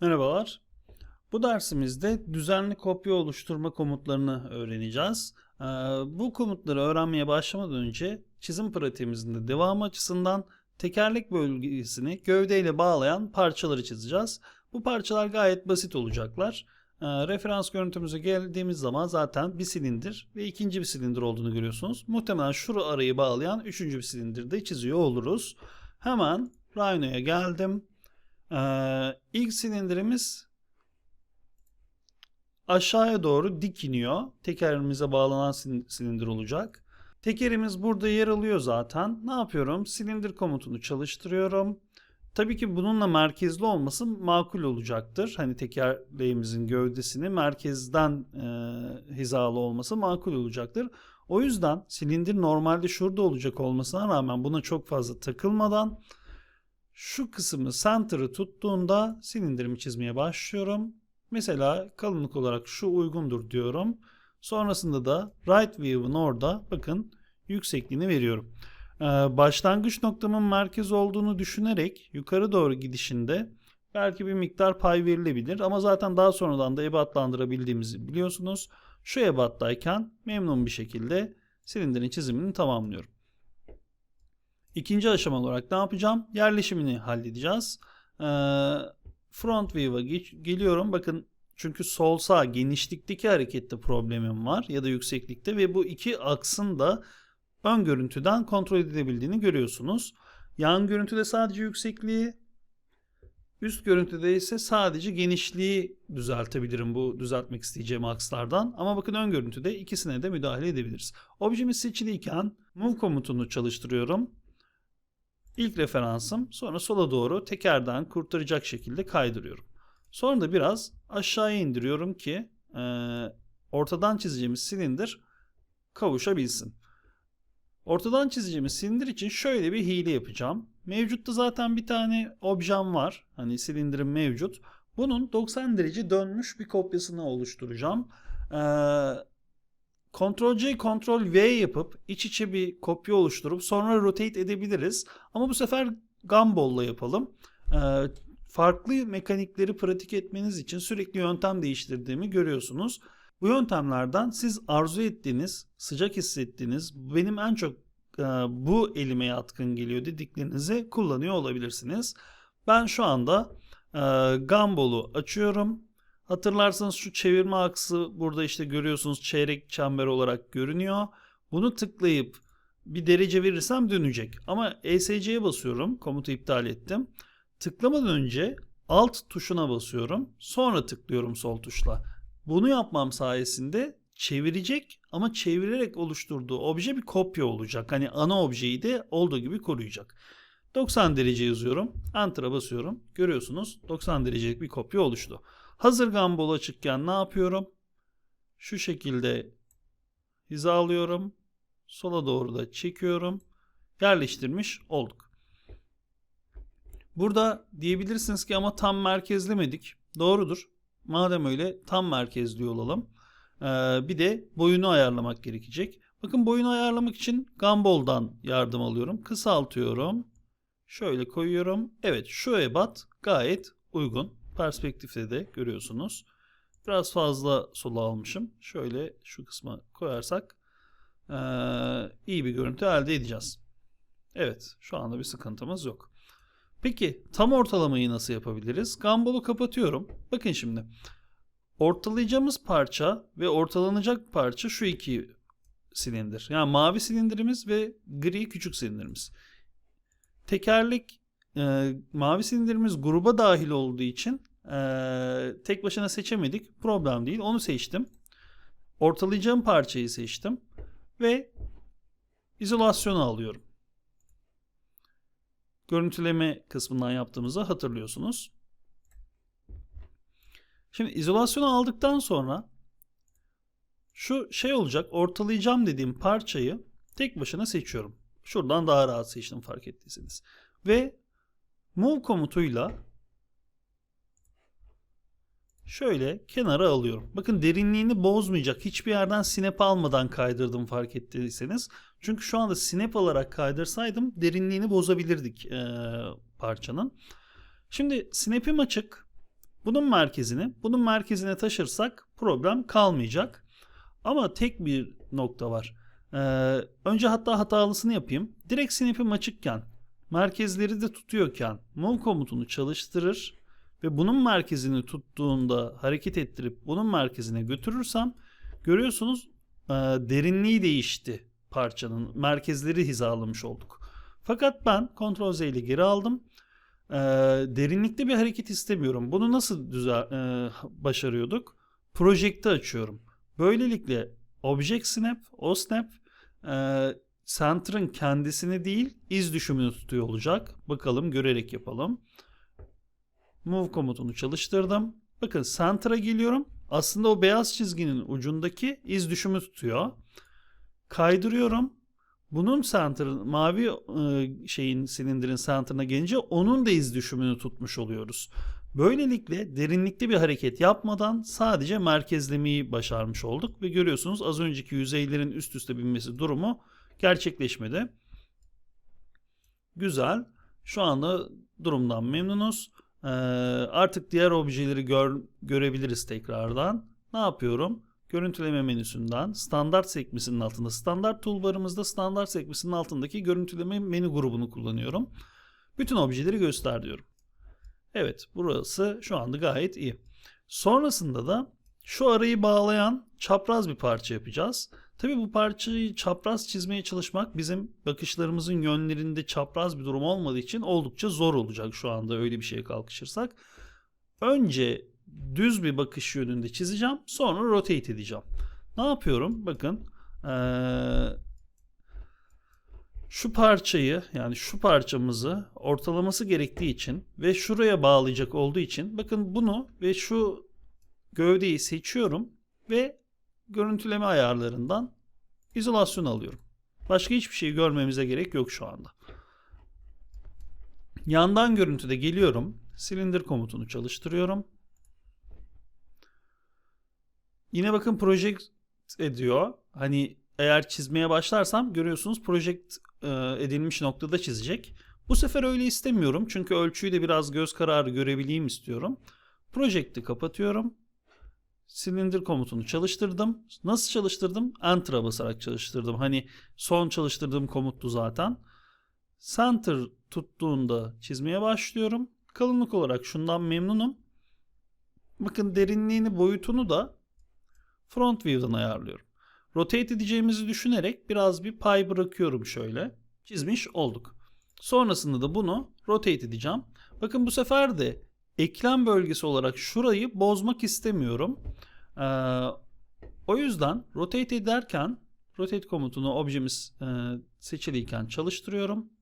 Merhabalar. Bu dersimizde düzenli kopya oluşturma komutlarını öğreneceğiz. Ee, Bu komutları öğrenmeye başlamadan önce çizim pratiğimizin de devamı açısından tekerlek bölgesini gövdeyle bağlayan parçaları çizeceğiz. Bu parçalar gayet basit olacaklar. Ee, Referans görüntümüze geldiğimiz zaman zaten bir silindir ve ikinci bir silindir olduğunu görüyorsunuz. Muhtemelen şu arayı bağlayan üçüncü bir silindir de çiziyor oluruz. Hemen Rhino'ya geldim. Ee, ilk silindirimiz aşağıya doğru dik iniyor. Tekerimize bağlanan sil- silindir olacak. Tekerimiz burada yer alıyor zaten. Ne yapıyorum? Silindir komutunu çalıştırıyorum. Tabii ki bununla merkezli olması makul olacaktır. Hani tekerleğimizin gövdesini merkezden e, hizalı olması makul olacaktır. O yüzden silindir normalde şurada olacak olmasına rağmen buna çok fazla takılmadan şu kısmı center'ı tuttuğunda silindirimi çizmeye başlıyorum. Mesela kalınlık olarak şu uygundur diyorum. Sonrasında da right view'un orada bakın yüksekliğini veriyorum. Ee, başlangıç noktamın merkez olduğunu düşünerek yukarı doğru gidişinde belki bir miktar pay verilebilir ama zaten daha sonradan da ebatlandırabildiğimizi biliyorsunuz. Şu ebattayken memnun bir şekilde silindirin çizimini tamamlıyorum. İkinci aşama olarak ne yapacağım? Yerleşimini halledeceğiz. Ee, front view'a geliyorum. Bakın çünkü sol sağ genişlikteki harekette problemim var ya da yükseklikte ve bu iki aksın da ön görüntüden kontrol edilebildiğini görüyorsunuz. Yan görüntüde sadece yüksekliği, üst görüntüde ise sadece genişliği düzeltebilirim bu düzeltmek isteyeceğim akslardan. Ama bakın ön görüntüde ikisine de müdahale edebiliriz. Objemiz seçiliyken move komutunu çalıştırıyorum. İlk referansım sonra sola doğru tekerden kurtaracak şekilde kaydırıyorum. Sonra da biraz aşağıya indiriyorum ki e, ortadan çizeceğimiz silindir kavuşabilsin. Ortadan çizeceğimiz silindir için şöyle bir hile yapacağım. Mevcutta zaten bir tane objem var. Hani silindirim mevcut. Bunun 90 derece dönmüş bir kopyasını oluşturacağım. Ee, Ctrl C, Ctrl V yapıp iç içe bir kopya oluşturup sonra rotate edebiliriz. Ama bu sefer gumball'la yapalım. Ee, farklı mekanikleri pratik etmeniz için sürekli yöntem değiştirdiğimi görüyorsunuz. Bu yöntemlerden siz arzu ettiğiniz, sıcak hissettiğiniz, benim en çok e, bu elime yatkın geliyor dediklerinizi kullanıyor olabilirsiniz. Ben şu anda e, Gumball'u açıyorum. Hatırlarsanız şu çevirme aksı burada işte görüyorsunuz çeyrek çember olarak görünüyor. Bunu tıklayıp bir derece verirsem dönecek. Ama ESC'ye basıyorum. Komutu iptal ettim. Tıklamadan önce alt tuşuna basıyorum. Sonra tıklıyorum sol tuşla. Bunu yapmam sayesinde çevirecek ama çevirerek oluşturduğu obje bir kopya olacak. Hani ana objeyi de olduğu gibi koruyacak. 90 derece yazıyorum. Enter'a basıyorum. Görüyorsunuz 90 derecelik bir kopya oluştu. Hazır gumball açıkken ne yapıyorum? Şu şekilde hizalıyorum. Sola doğru da çekiyorum. Yerleştirmiş olduk. Burada diyebilirsiniz ki ama tam merkezlemedik. Doğrudur. Madem öyle tam merkezli olalım. Ee, bir de boyunu ayarlamak gerekecek. Bakın boyunu ayarlamak için Gumball'dan yardım alıyorum. Kısaltıyorum. Şöyle koyuyorum. Evet şu ebat gayet uygun. Perspektifte de görüyorsunuz. Biraz fazla sola almışım. Şöyle şu kısma koyarsak ee, iyi bir görüntü elde edeceğiz. Evet şu anda bir sıkıntımız yok. Peki tam ortalamayı nasıl yapabiliriz? Gumball'u kapatıyorum. Bakın şimdi. Ortalayacağımız parça ve ortalanacak parça şu iki silindir. Yani mavi silindirimiz ve gri küçük silindirimiz. Tekerlek e, mavi silindirimiz gruba dahil olduğu için e, tek başına seçemedik. Problem değil. Onu seçtim. Ortalayacağım parçayı seçtim. Ve izolasyonu alıyorum görüntüleme kısmından yaptığımızı hatırlıyorsunuz. Şimdi izolasyonu aldıktan sonra şu şey olacak ortalayacağım dediğim parçayı tek başına seçiyorum. Şuradan daha rahat seçtim fark ettiyseniz. Ve move komutuyla şöyle kenara alıyorum. Bakın derinliğini bozmayacak. Hiçbir yerden snap almadan kaydırdım fark ettiyseniz. Çünkü şu anda snap alarak kaydırsaydım derinliğini bozabilirdik e, parçanın. Şimdi snap'im açık. bunun merkezini bunun merkezine taşırsak problem kalmayacak. Ama tek bir nokta var. Ee, önce hatta hatalısını yapayım. Direkt snap'im açıkken merkezleri de tutuyorken move komutunu çalıştırır ve bunun merkezini tuttuğunda hareket ettirip bunun merkezine götürürsem görüyorsunuz e, derinliği değişti parçanın. Merkezleri hizalamış olduk. Fakat ben Ctrl Z ile geri aldım. E, derinlikte bir hareket istemiyorum. Bunu nasıl düzel e, başarıyorduk? Project'i açıyorum. Böylelikle Object Snap, o snap e, center'ın kendisini değil iz düşümünü tutuyor olacak. Bakalım görerek yapalım. Move komutunu çalıştırdım. Bakın center'a geliyorum. Aslında o beyaz çizginin ucundaki iz düşümü tutuyor. Kaydırıyorum. Bunun center mavi e, şeyin silindirin center'ına gelince onun da iz düşümünü tutmuş oluyoruz. Böylelikle derinlikte bir hareket yapmadan sadece merkezlemeyi başarmış olduk ve görüyorsunuz az önceki yüzeylerin üst üste binmesi durumu gerçekleşmedi. Güzel. Şu anda durumdan memnunuz. Ee, artık diğer objeleri gör, görebiliriz tekrardan. Ne yapıyorum? Görüntüleme menüsünden standart sekmesinin altında standart toolbarımızda standart sekmesinin altındaki görüntüleme menü grubunu kullanıyorum. Bütün objeleri göster diyorum. Evet burası şu anda gayet iyi. Sonrasında da şu arayı bağlayan çapraz bir parça yapacağız. Tabi bu parçayı çapraz çizmeye çalışmak bizim bakışlarımızın yönlerinde çapraz bir durum olmadığı için oldukça zor olacak şu anda öyle bir şeye kalkışırsak. Önce düz bir bakış yönünde çizeceğim sonra rotate edeceğim. Ne yapıyorum? Bakın ee, şu parçayı yani şu parçamızı ortalaması gerektiği için ve şuraya bağlayacak olduğu için bakın bunu ve şu gövdeyi seçiyorum ve görüntüleme ayarlarından izolasyon alıyorum. Başka hiçbir şey görmemize gerek yok şu anda. Yandan görüntüde geliyorum. Silindir komutunu çalıştırıyorum. Yine bakın project ediyor. Hani eğer çizmeye başlarsam görüyorsunuz project e, edilmiş noktada çizecek. Bu sefer öyle istemiyorum. Çünkü ölçüyü de biraz göz kararı görebileyim istiyorum. Project'i kapatıyorum. Silindir komutunu çalıştırdım. Nasıl çalıştırdım? Enter'a basarak çalıştırdım. Hani son çalıştırdığım komuttu zaten. Center tuttuğunda çizmeye başlıyorum. Kalınlık olarak şundan memnunum. Bakın derinliğini, boyutunu da front view'dan ayarlıyorum. Rotate edeceğimizi düşünerek biraz bir pay bırakıyorum şöyle. Çizmiş olduk. Sonrasında da bunu rotate edeceğim. Bakın bu sefer de eklem bölgesi olarak şurayı bozmak istemiyorum. Ee, o yüzden rotate ederken rotate komutunu objemiz e, seçiliyken çalıştırıyorum.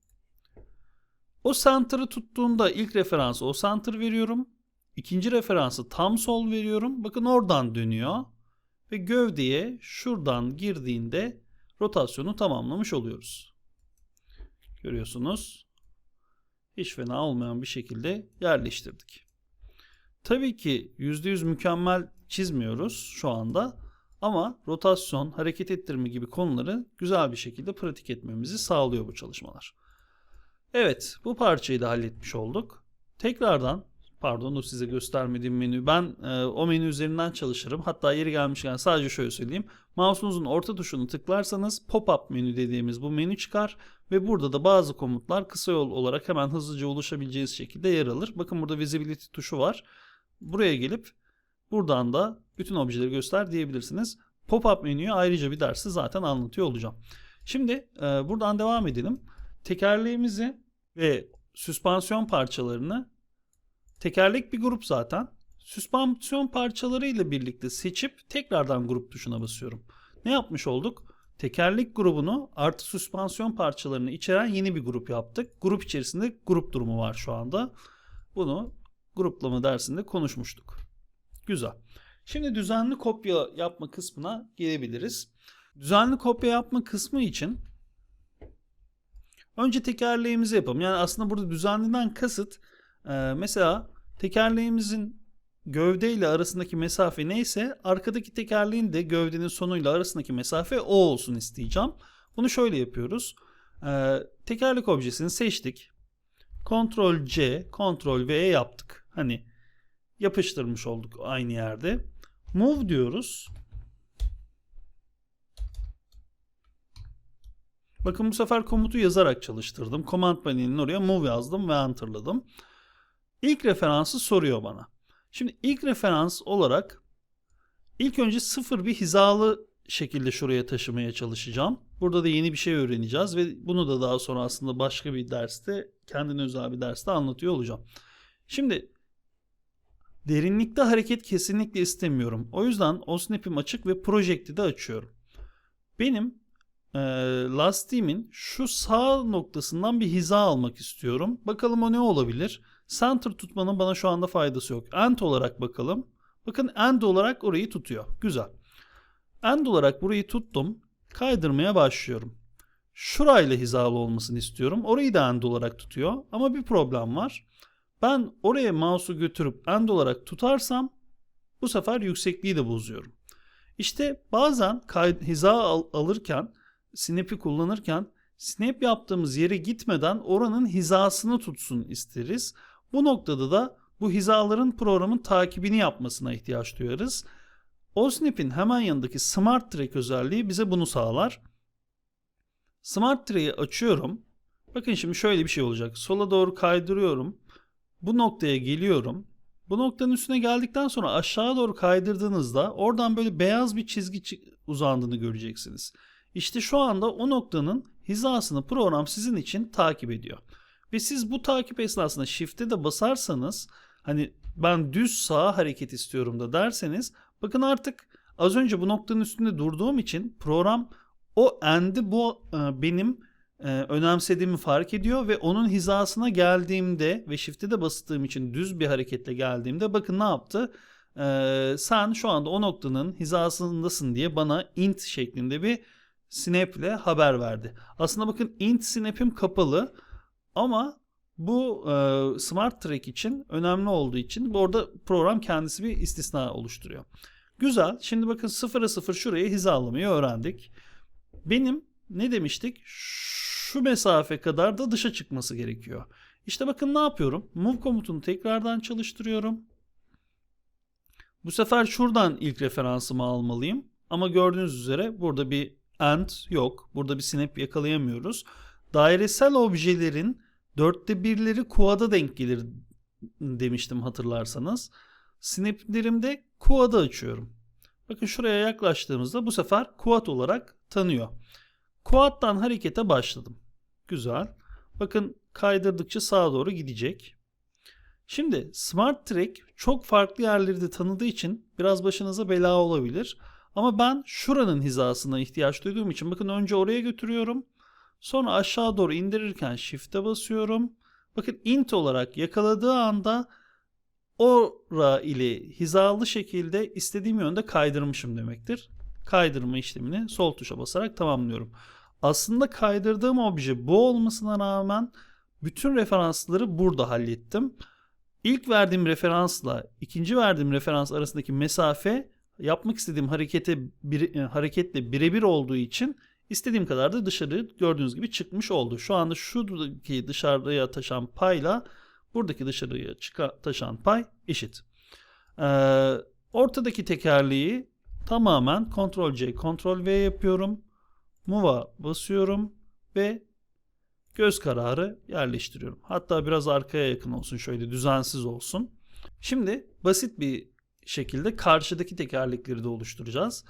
O center'ı tuttuğunda ilk referansı o center veriyorum. İkinci referansı tam sol veriyorum. Bakın oradan dönüyor. Ve gövdeye şuradan girdiğinde rotasyonu tamamlamış oluyoruz. Görüyorsunuz. Hiç fena olmayan bir şekilde yerleştirdik. Tabii ki %100 mükemmel çizmiyoruz şu anda. Ama rotasyon, hareket ettirme gibi konuları güzel bir şekilde pratik etmemizi sağlıyor bu çalışmalar. Evet, bu parçayı da halletmiş olduk. Tekrardan Pardon dur size göstermediğim menü. Ben e, o menü üzerinden çalışırım. Hatta yeri gelmişken sadece şöyle söyleyeyim. Mouse'unuzun orta tuşunu tıklarsanız pop-up menü dediğimiz bu menü çıkar. Ve burada da bazı komutlar kısa yol olarak hemen hızlıca ulaşabileceğiniz şekilde yer alır. Bakın burada visibility tuşu var. Buraya gelip buradan da bütün objeleri göster diyebilirsiniz. Pop-up menüyü ayrıca bir dersi zaten anlatıyor olacağım. Şimdi e, buradan devam edelim. Tekerleğimizi ve süspansiyon parçalarını Tekerlek bir grup zaten. Süspansiyon parçalarıyla birlikte seçip tekrardan grup tuşuna basıyorum. Ne yapmış olduk? Tekerlek grubunu artı süspansiyon parçalarını içeren yeni bir grup yaptık. Grup içerisinde grup durumu var şu anda. Bunu gruplama dersinde konuşmuştuk. Güzel. Şimdi düzenli kopya yapma kısmına gelebiliriz. Düzenli kopya yapma kısmı için önce tekerleğimizi yapalım. Yani aslında burada düzenliden kasıt ee, mesela tekerleğimizin gövde ile arasındaki mesafe neyse arkadaki tekerleğin de gövdenin sonuyla arasındaki mesafe o olsun isteyeceğim. Bunu şöyle yapıyoruz. Ee, tekerlek objesini seçtik. Ctrl C, Ctrl V yaptık. Hani yapıştırmış olduk aynı yerde. Move diyoruz. Bakın bu sefer komutu yazarak çalıştırdım. Command panelinin oraya move yazdım ve enterladım. İlk referansı soruyor bana. Şimdi ilk referans olarak ilk önce sıfır bir hizalı şekilde şuraya taşımaya çalışacağım. Burada da yeni bir şey öğreneceğiz ve bunu da daha sonra aslında başka bir derste kendine özel bir derste anlatıyor olacağım. Şimdi derinlikte hareket kesinlikle istemiyorum. O yüzden o snap'im açık ve projekti de açıyorum. Benim e, lastiğimin şu sağ noktasından bir hiza almak istiyorum. Bakalım o ne olabilir? Center tutmanın bana şu anda faydası yok. End olarak bakalım. Bakın end olarak orayı tutuyor. Güzel. End olarak burayı tuttum. Kaydırmaya başlıyorum. Şurayla hizalı olmasını istiyorum. Orayı da end olarak tutuyor. Ama bir problem var. Ben oraya mouse'u götürüp end olarak tutarsam bu sefer yüksekliği de bozuyorum. İşte bazen hiza al- alırken, snap'i kullanırken snap yaptığımız yere gitmeden oranın hizasını tutsun isteriz. Bu noktada da bu hizaların programın takibini yapmasına ihtiyaç duyarız. OSNAP'in hemen yanındaki Smart Track özelliği bize bunu sağlar. Smart Track'i açıyorum. Bakın şimdi şöyle bir şey olacak. Sola doğru kaydırıyorum. Bu noktaya geliyorum. Bu noktanın üstüne geldikten sonra aşağı doğru kaydırdığınızda oradan böyle beyaz bir çizgi çi- uzandığını göreceksiniz. İşte şu anda o noktanın hizasını program sizin için takip ediyor. Ve siz bu takip esnasında shift'e de basarsanız hani ben düz sağa hareket istiyorum da derseniz bakın artık az önce bu noktanın üstünde durduğum için program o endi bu e, benim e, önemsediğimi fark ediyor ve onun hizasına geldiğimde ve shift'e de bastığım için düz bir hareketle geldiğimde bakın ne yaptı? E, sen şu anda o noktanın hizasındasın diye bana int şeklinde bir snap ile haber verdi. Aslında bakın int snap'im kapalı ama bu e, smart track için önemli olduğu için bu orada program kendisi bir istisna oluşturuyor. Güzel. Şimdi bakın sıfıra sıfır şuraya hizalamayı öğrendik. Benim ne demiştik? Şu mesafe kadar da dışa çıkması gerekiyor. İşte bakın ne yapıyorum? Move komutunu tekrardan çalıştırıyorum. Bu sefer şuradan ilk referansımı almalıyım. Ama gördüğünüz üzere burada bir end yok. Burada bir snap yakalayamıyoruz. Dairesel objelerin dörtte birleri quad'a denk gelir demiştim hatırlarsanız. Snap'lerimde quad'ı açıyorum. Bakın şuraya yaklaştığımızda bu sefer quad olarak tanıyor. Quad'dan harekete başladım. Güzel. Bakın kaydırdıkça sağa doğru gidecek. Şimdi Smart Track çok farklı yerleri de tanıdığı için biraz başınıza bela olabilir. Ama ben şuranın hizasına ihtiyaç duyduğum için bakın önce oraya götürüyorum. Sonra aşağı doğru indirirken shift'e basıyorum. Bakın int olarak yakaladığı anda ora ile hizalı şekilde istediğim yönde kaydırmışım demektir. Kaydırma işlemini sol tuşa basarak tamamlıyorum. Aslında kaydırdığım obje bu olmasına rağmen bütün referansları burada hallettim. İlk verdiğim referansla ikinci verdiğim referans arasındaki mesafe yapmak istediğim harekete bir, e, hareketle birebir olduğu için istediğim kadar da dışarı gördüğünüz gibi çıkmış oldu. Şu anda şuradaki dışarıya taşan payla buradaki dışarıya çıka, taşan pay eşit. Ee, ortadaki tekerleği tamamen Ctrl C, Ctrl V yapıyorum. Move'a basıyorum ve göz kararı yerleştiriyorum. Hatta biraz arkaya yakın olsun şöyle düzensiz olsun. Şimdi basit bir şekilde karşıdaki tekerlekleri de oluşturacağız.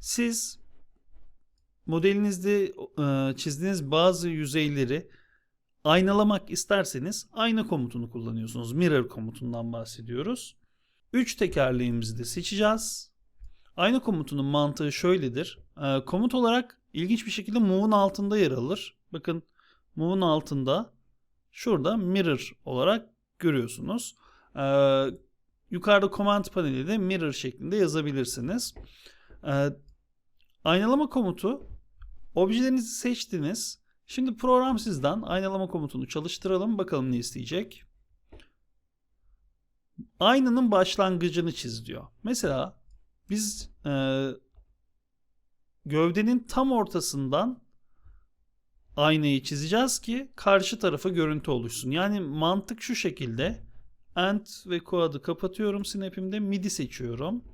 Siz modelinizde e, çizdiğiniz bazı yüzeyleri aynalamak isterseniz ayna komutunu kullanıyorsunuz. Mirror komutundan bahsediyoruz. 3 tekerleğimizi de seçeceğiz. Ayna komutunun mantığı şöyledir. E, komut olarak ilginç bir şekilde move'un altında yer alır. Bakın move'un altında şurada mirror olarak görüyorsunuz. Ee, yukarıda command paneli de mirror şeklinde yazabilirsiniz. Ee, aynalama komutu objelerinizi seçtiniz. Şimdi program sizden aynalama komutunu çalıştıralım. Bakalım ne isteyecek. Aynanın başlangıcını çiz diyor. Mesela biz e, gövdenin tam ortasından aynayı çizeceğiz ki karşı tarafa görüntü oluşsun. Yani mantık şu şekilde. End ve Quad'ı kapatıyorum snap'imde. Midi seçiyorum.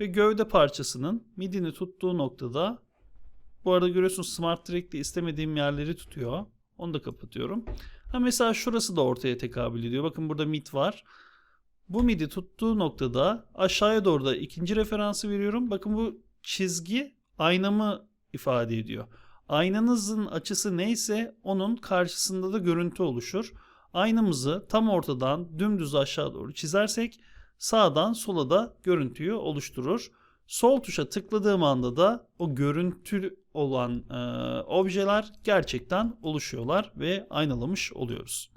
Ve gövde parçasının midini tuttuğu noktada bu arada görüyorsunuz Smart Direct'te istemediğim yerleri tutuyor. Onu da kapatıyorum. Ha mesela şurası da ortaya tekabül ediyor. Bakın burada mid var. Bu midi tuttuğu noktada aşağıya doğru da ikinci referansı veriyorum. Bakın bu çizgi aynamı ifade ediyor. Aynanızın açısı neyse onun karşısında da görüntü oluşur. Aynamızı tam ortadan dümdüz aşağı doğru çizersek sağdan sola da görüntüyü oluşturur. Sol tuşa tıkladığım anda da o görüntü olan e, objeler gerçekten oluşuyorlar ve aynalamış oluyoruz.